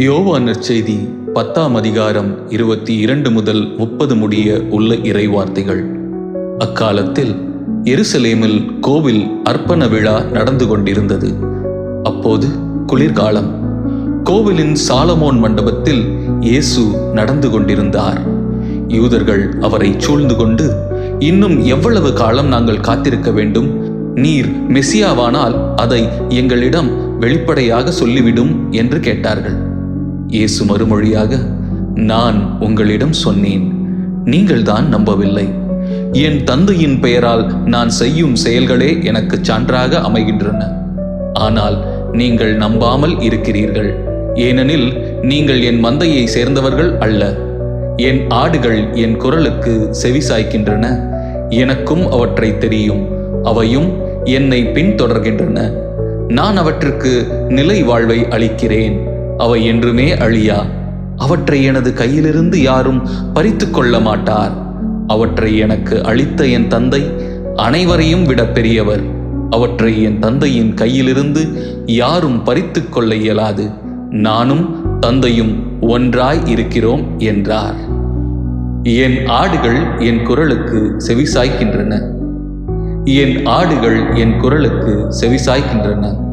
யோவான் நற்செய்தி பத்தாம் அதிகாரம் இருபத்தி இரண்டு முதல் முப்பது முடிய உள்ள இறைவார்த்தைகள். அக்காலத்தில் எருசலேமில் கோவில் அர்ப்பண விழா நடந்து கொண்டிருந்தது. அப்போது குளிர்காலம். கோவிலின் சாலமோன் மண்டபத்தில் இயேசு நடந்து கொண்டிருந்தார். யூதர்கள் அவரை சூழ்ந்து கொண்டு இன்னும் எவ்வளவு காலம் நாங்கள் காத்திருக்க வேண்டும்? நீர் மெசியாவானால் அதை எங்களிடம் வெளிப்படையாக சொல்லிவிடும் என்று கேட்டார்கள். இயேசு மறுமொழியாக நான் உங்களிடம் சொன்னேன். நீங்கள்தான் நம்பவில்லை. என் தந்தையின் பெயரால் நான் செய்யும் செயல்களே எனக்கு சான்றாக அமைகின்றன. ஆனால் நீங்கள் நம்பாமல் இருக்கிறீர்கள். ஏனெனில் நீங்கள் என் மந்தையை சேர்ந்தவர்கள் அல்ல. என் ஆடுகள் என் குரலுக்கு செவிசாய்க்கின்றன எனக்கும் அவற்றை தெரியும். அவையும் என்னை பின்தொடர்கின்றன. நான் அவற்றுக்கு நிலை வாழ்வை அளிக்கிறேன். அவை என்றுமே அழியா? அவற்றை எனது கையிலிருந்து யாரும் பறித்து கொள்ள மாட்டார். அவற்றை எனக்கு அளித்த என் தந்தை அனைவரையும் விட பெரியவர். அவற்றை என் தந்தையின் கையிலிருந்து யாரும் பறித்து கொள்ள இயலாது. நானும் தந்தையும் ஒன்றாய் இருக்கிறோம் என்றார். என் ஆடுகள் என் குரலுக்கு செவிசாய்க்கின்றன. என் ஆடுகள் என் குரலுக்கு செவிசாய்க்கின்றன.